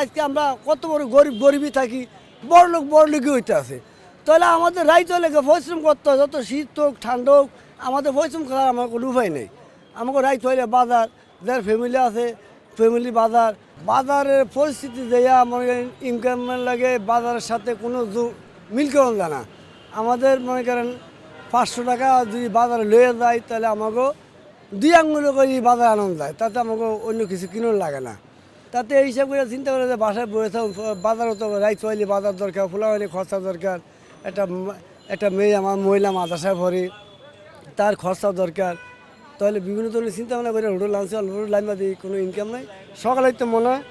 আজকে আমরা কত বড় গরিব গরিবই থাকি বড় লোক বড় লোকই হইতে আছে। তাহলে আমাদের রাইতে লেগে পরিশ্রম করতে হয়, যত শীত হোক, ঠান্ডা হোক, আমাদের পরিশ্রম করার আমার কোনো উপায় নেই। আমাকে রাইতে হইলে বাজার, যার ফ্যামিলি আছে ফ্যামিলি বাজার, বাজারের পরিস্থিতি দেয়া করেন ইনকাম লাগে, বাজারের সাথে কোনো মিল যায় না। আমাদের মনে করেন পাঁচশো টাকা যদি বাজারে লয়ে যায়, তাহলে আমাকেও দুই আঙ্গুল করে বাজার আনন্দ যায় তাতে আমাকে অন্য কিছু কিনুন লাগে না। তাতে এই হিসাব করে চিন্তা করে যে বাসায় বসে থাকুন বাজারও তো রাইত হইলে বাজার দরকার ফুলা হইলে খরচা দরকার। একটা একটা মেয়ে আমার মহিলা মাদ্রাসায় পড়ে, তার খরচা দরকার। তাহলে বিভিন্ন ধরনের চিন্তা ভাবনা করে হোটেল আনছে হোটেল লাইন দিই কোনো ইনকাম নাই। সকালে তো মনে হয়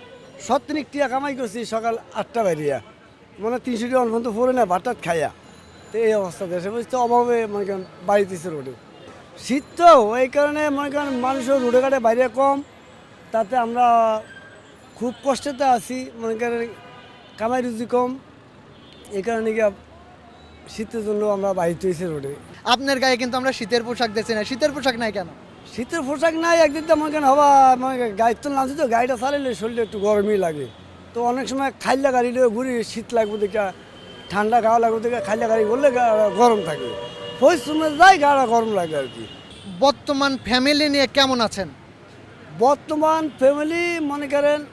সত্তরিক টিয়া কামাই করছি, সকাল আটটা বেরিয়া মনে তিনশো টাকা অল্প পড়ে না ভাতটাত খাইয়া। তো এই অবস্থা দেশে। বুঝতে অভাবে মনে করেন বাড়িতেছে রোডে। শীত তো, এই কারণে মনে করেন মানুষের রোডে ঘাটে বাইরে কম। তাতে আমরা খুব কষ্টতে আছি। মনে করেন কামাই রুজি কম। এই কারণে কি শীতের জন্য আমরা বাড়িতে হয়েছি রোডে। আপনার গায়ে কিন্তু আমরা শীতের পোশাক দেখছি না। শীতের পোশাক নাই কেন? শীতের পোশাক নাই একদিন তো মনে করেন হবা মানে গাড়ির তো নামছি তো গাড়িটা চালাইলে শরীরে একটু গরমই লাগে। তো অনেক সময় খাইলা গাড়ি লিয়ে ঘুরি শীত লাগবে দেখে ঠান্ডা গাওয়া লাগবে দেখে খাইলা গাড়ি করলে গা- গরম থাকে। পরিশ্রমে যাই গাড়া গরম লাগে আর কি। বর্তমান ফ্যামিলি নিয়ে কেমন আছেন? বর্তমান ফ্যামিলি মনে করেন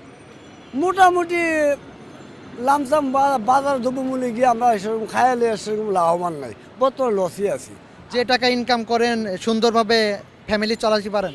মোটামুটি লামসাম বাজার দ্রব্যমূল্যে গিয়ে আমরা সেরকম খায়ালে সেরকম লাভবান নাই। বর্তমান লসই আছি। যে টাকা ইনকাম করেন সুন্দরভাবে ফ্যামিলি চালাতে পারেন?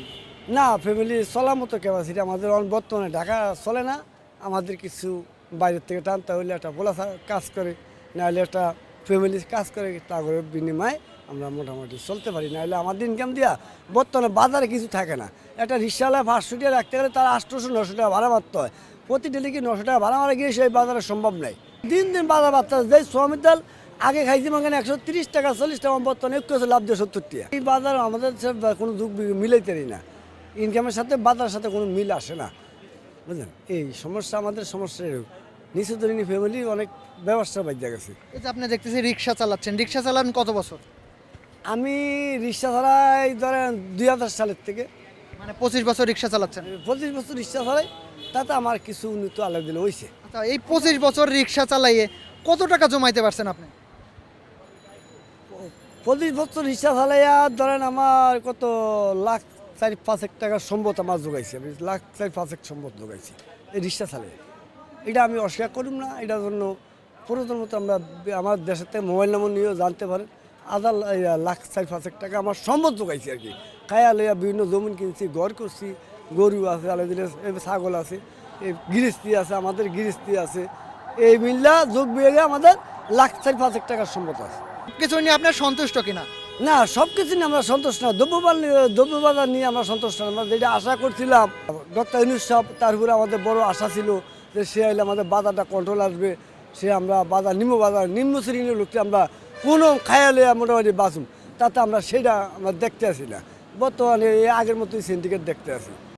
না ফ্যামিলি চলার মতো ক্যাপাসিটি আমাদের অন- বর্তমানে ঢাকা চলে না। আমাদের কিছু বাইরের থেকে টানতে হলে একটা বলা কাজ করে নাহলে একটা ফ্যামিলি কাজ করে তারপরে বিনিময়ে আমরা মোটামুটি চলতে পারি না নাহলে আমাদের ইনকাম দিয়া? বর্তমানে বাজারে কিছু থাকে না। একটা রিক্সাওয়ালা পাঁচশো টাকা রাখতে গেলে তার আটশোশো, নশো টাকা ভাড়া মারতে হয়। প্রতি ডেলি কি নশো টাকা ভাড়া মারা গিয়ে সেই বাজারে সম্ভব নাই। দিন দিন বাজার বাড়তে যে শ্রমিক আগে খাইছি মানে একশো তিরিশ টাকা, চল্লিশ টাকা বর্তমানে একটু আছে লাভ দিয়ে সত্তর টাকা এই বাজার আমাদের কোনো যুগ মিলাইতেই না। ইনকামের সাথে বাজারের সাথে কোনো মিল আসে না। বুঝলেন? এই সমস্যা আমাদের সমস্যা এরকম নিচু ফ্যামিলি অনেক ব্যবস্থা বাজ্যা গেছে। আপনি দেখতেছি রিক্সা চালাচ্ছেন। রিক্সা চালান কত বছর? আমি রিক্সা চালাই ধরেন দুই হাজার সালের থেকে। মানে পঁচিশ বছর রিক্সা চালাচ্ছেন? পঁচিশ বছর রিক্সা চালাই তাতে আমার কিছু উন্নত আলাদা দিলে হয়েছে আচ্ছা এই পঁচিশ বছর রিক্সা চালাইয়ে কত টাকা জমাইতে পারছেন আপনি? পঁচিশ বছর রিক্সা চালাইয়া ধরেন আমার কত লাখ চারি পাঁচেক টাকার সম্পদ আমার যোগাইছে আমি লাখ চারি পাঁচেক সম্পদ যোগাইছি এই রিক্সা চালাই এটা আমি অস্বীকার করুম না এটার জন্য পুরাতন মতো আমরা আমার দেশের থেকে মোবাইল নম্বর নিয়েও জানতে পারেন। আধা লা- ইয়া, লাখ চারি পাঁচেক টাকা আমার সম্পদ যোগাইছি আর কি। খায়া লইয়া বিভিন্ন জমিন কিনছি ঘর করছি গরু আছে আলাদা ছাগল আছে এই গৃহস্থী আছে আমাদের গৃহস্থী আছে। এই মিল্লা যোগ বিয়োগে আমাদের লাখ চারি পাঁচেক টাকার সম্পদ আছে। কিছু নিয়ে আপনার সন্তুষ্ট কিনা? না সব কিছু নিয়ে আমরা সন্তুষ্ট না। দ্রব্যবান নিয়ে- দ্রব্যবাজার নিয়ে আমরা সন্তুষ্ট না। আমরা যেটা আশা করছিলাম ডক্টর ইউনুস সাহেব তার উপরে আমাদের বড় আশা ছিল যে সে আইলে আমাদের বাজারটা কন্ট্রোল আসবে। সে আমরা বাজার নিম্ন বাজার নিম্ন শ্রেণির লোককে আমরা কোনো খায়ালে মোটামুটি বাঁচুম। তাতে আমরা সেটা আমরা দেখতে আসি না। বর্তমানে আগের মতোই সিন্ডিকেট দেখতে আসি।